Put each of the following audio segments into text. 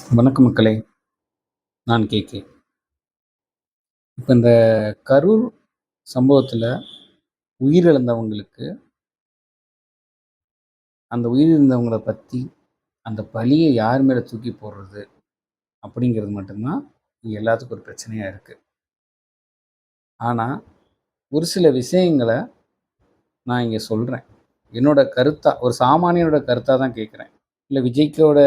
வணக்கம் மக்களே. நான் கே கே. இப்போ இந்த கரூர் சம்பவத்தில் உயிரிழந்தவங்களுக்கு அந்த உயிரிழந்தவங்களை பற்றி அந்த பழியை யார் மேலே தூக்கி போடுறது அப்படிங்கிறது மட்டும்தான் எல்லாத்துக்கும் ஒரு பிரச்சனையாக இருக்குது ஆனால் ஒரு சில விஷயங்களை நான் இங்கே சொல்கிறேன் என்னோட கருத்தாக ஒரு சாமானியனோட கருத்தாக தான் கேட்குறேன் இல்லை விஜய்க்கோட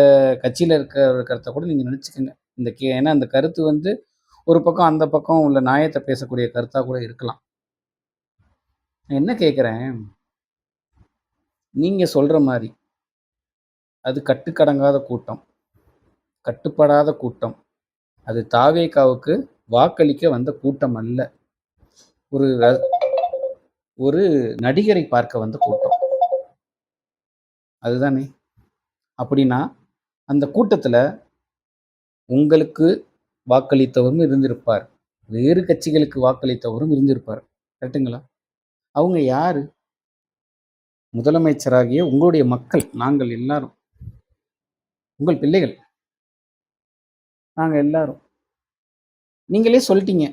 கட்சியில் இருக்கிற கருத்தை கூட நீங்கள் நினச்சிக்கோங்க. இந்த கே ஏன்னா அந்த கருத்து வந்து ஒரு பக்கம் அந்த பக்கம் உள்ள நியாயத்தை பேசக்கூடிய கருத்தாக கூட இருக்கலாம். என்ன கேட்குறேன் நீங்கள் சொல்கிற மாதிரி அது கட்டுக்கடங்காத கூட்டம் கட்டுப்படாத கூட்டம். அது தாவேக்காவுக்கு வாக்களிக்க வந்த கூட்டம் அல்ல. ஒரு ஒரு நடிகரை பார்க்க வந்த கூட்டம். அதுதானே? அப்படின்னா அந்த கூட்டத்தில் உங்களுக்கு வாக்களித்தவரும் இருந்திருப்பார். வேறு கட்சிகளுக்கு வாக்களித்தவரும் இருந்திருப்பார். கரெக்டுங்களா அவங்க யார்? முதலமைச்சராகிய உங்களுடைய மக்கள் நாங்கள் எல்லாரும். உங்கள் பிள்ளைகள். நாங்கள் எல்லாரும். நீங்களே சொல்லிட்டீங்க.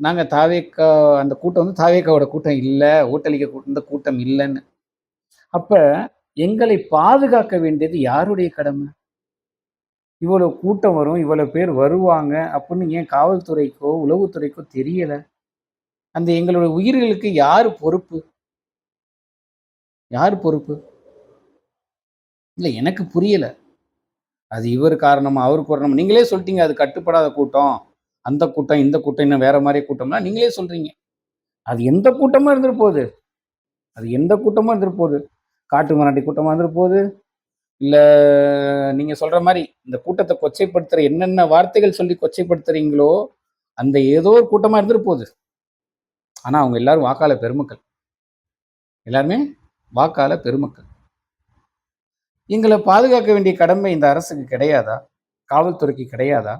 நாங்கள் தாவேக்கா அந்த கூட்டம் வந்து தாவேக்காவோட கூட்டம் இல்லை ஓட்டளிக்க கூட்டம் இந்த கூட்டம் இல்லைன்னு. அப்போ எங்களை பாதுகாக்க வேண்டியது யாருடைய கடமை? இவ்வளோ கூட்டம் வரும் இவ்வளோ பேர் வருவாங்க அப்படின்னு ஏன் காவல்துறைக்கோ உளவுத்துறைக்கோ தெரியலை? அந்த எங்களுடைய உயிர்களுக்கு யார் பொறுப்பு? யார் பொறுப்பு? இல்லை எனக்கு புரியலை. அது இவர் காரணம் அவர் காரணமா? நீங்களே சொல்லிட்டீங்க அது கட்டுப்படாத கூட்டம். அந்த கூட்டம் இந்த கூட்டம் இன்னும் வேற மாதிரி கூட்டம்னா நீங்களே சொல்றீங்க. அது எந்த கூட்டமாக இருந்துட்டு போகுது அது எந்த கூட்டமாக இருந்துட்டு போகுது காட்டு மராட்டி கூட்டமாக இருந்திருப்போகுது போகுது? இல்லை நீங்கள் சொல்கிற மாதிரி இந்த கூட்டத்தை கொச்சைப்படுத்துகிற என்னென்ன வார்த்தைகள் சொல்லி கொச்சைப்படுத்துகிறீங்களோ அந்த ஏதோ ஒரு கூட்டமாக இருந்துட்டு போகுது. ஆனால் அவங்க எல்லாரும் வாக்காள பெருமக்கள். எல்லாருமே வாக்காள பெருமக்கள். எங்களை பாதுகாக்க வேண்டிய கடமை இந்த அரசுக்கு கிடையாதா? காவல்துறைக்கு கிடையாதா?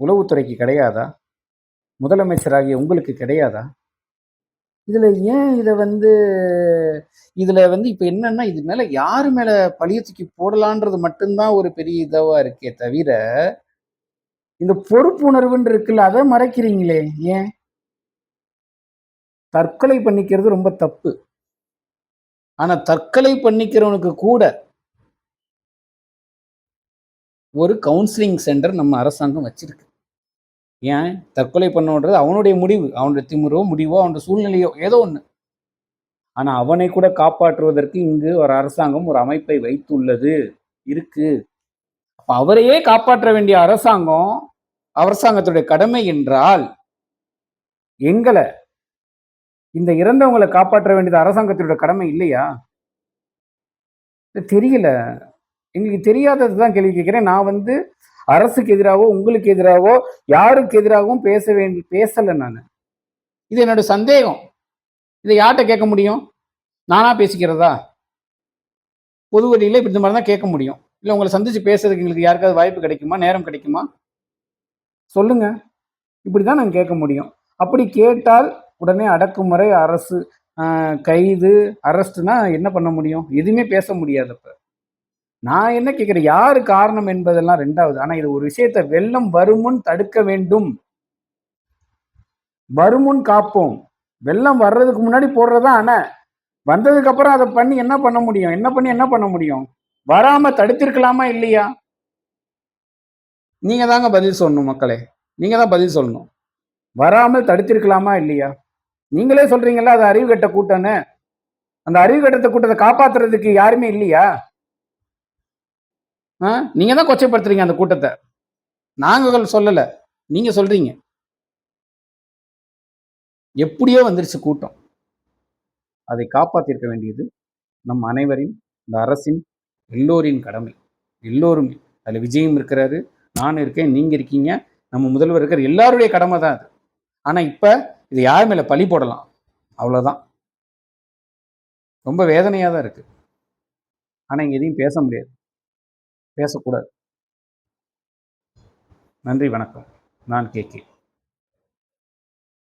உளவுத்துறைக்கு கிடையாதா? முதலமைச்சராகிய உங்களுக்கு கிடையாதா? இதில் ஏன் இதை வந்து இதில் வந்து இப்போ என்னன்னா இது மேலே யார் மேலே பழிய தூக்கி போடலான்றது மட்டும்தான் ஒரு பெரிய இதாக இருக்கே தவிர இந்த பொறுப்புணர்வுன்னு இருக்குல்ல அதை மறைக்கிறீங்களே ஏன்? தற்கொலை பண்ணிக்கிறது ரொம்ப தப்பு. ஆனால் தற்கொலை பண்ணிக்கிறவனுக்கு கூட ஒரு கவுன்சிலிங் சென்டர் நம்ம அரசாங்கம் வச்சிருக்கு. ஏன்? தற்கொலை பண்ணுன்றது அவனுடைய முடிவு. அவனுடைய திமுறோ முடிவோ அவனுடைய சூழ்நிலையோ ஏதோ ஒன்று ஆனால் அவனை கூட காப்பாற்றுவதற்கு இங்கு ஒரு அரசாங்கம் ஒரு அமைப்பை வைத்துள்ளது. இருக்கு. அப்போ அவரையே காப்பாற்ற வேண்டிய அரசாங்கம் அரசாங்கத்துடைய கடமை என்றால் எங்களை இந்த இறந்தவங்களை காப்பாற்ற வேண்டியது அரசாங்கத்தினுடைய கடமை இல்லையா? தெரியல. எங்களுக்கு தெரியாதது தான் கேள்வி கேட்குறேன். நான் வந்து அரசுக்கு எதிராகவோ உங்களுக்கு எதிராகவோ யாருக்கு எதிராகவும் பேச வேண்டி பேசலை நான். இது என்னோட சந்தேகம். இதை யார்கிட்ட கேட்க முடியும்? நானா பேசிக்கிறதா? பொது வழியில் இப்படி இந்த மாதிரி தான் கேட்க முடியும். இல்லை உங்களை சந்திச்சு பேசுறதுக்கு எங்களுக்கு யாருக்காவது வாய்ப்பு கிடைக்குமா? நேரம் கிடைக்குமா? சொல்லுங்க. இப்படி தான் நாங்கள் கேட்க முடியும். அப்படி கேட்டால் உடனே அடக்குமுறை அரசு கைது அரெஸ்ட்னா என்ன பண்ண முடியும்? எதுவுமே பேச முடியாது இப்போ நான் என்ன கேட்குறேன் யாரு காரணம் என்பதெல்லாம் ரெண்டாவது. ஆனால் இது ஒரு விஷயத்த வெள்ளம் வருமுன் தடுக்க வேண்டும். வருமுன் காப்போம். வெள்ளம் வர்றதுக்கு முன்னாடி போடுறதா ஆனா வந்ததுக்கு அப்புறம் அதை பண்ணி என்ன பண்ண முடியும்? என்ன பண்ணி என்ன பண்ண முடியும்? வராம தடுத்திருக்கலாமா இல்லையா? நீங்க தாங்க பதில் சொல்லணும் மக்களே. நீங்க தான் பதில் சொல்லணும். வராமல் தடுத்திருக்கலாமா இல்லையா? நீங்களே சொல்றீங்கல்ல அது அறிவு கட்ட கூட்டம்னு. அந்த அறிவு கட்டத்தை கூட்டத்தை காப்பாத்துறதுக்கு யாருமே இல்லையா? நீங்க தான் கொச்சைப்படுத்துறீங்க அந்த கூட்டத்தை. நாங்கள் சொல்லலை. நீங்க சொல்றீங்க. எப்படியோ வந்துருச்சு கூட்டம். அதை காப்பாற்றிருக்க வேண்டியது நம் அனைவரின் இந்த அரசின் எல்லோரின் கடமை. எல்லோருமே அதில் விஜயம் இருக்கிறாரு நான் இருக்கேன் நீங்கள் இருக்கீங்க நம்ம முதல்வர் இருக்கிற எல்லாருடைய கடமை தான் அது. ஆனால் இப்போ இது யார் மேலே பழி போடலாம்? அவ்வளோதான் ரொம்ப வேதனையாக தான் இருக்குது ஆனால் இங்கே எதையும் பேச முடியாது. பேசக்கூடாது. நன்றி வணக்கம். நான் கே கே.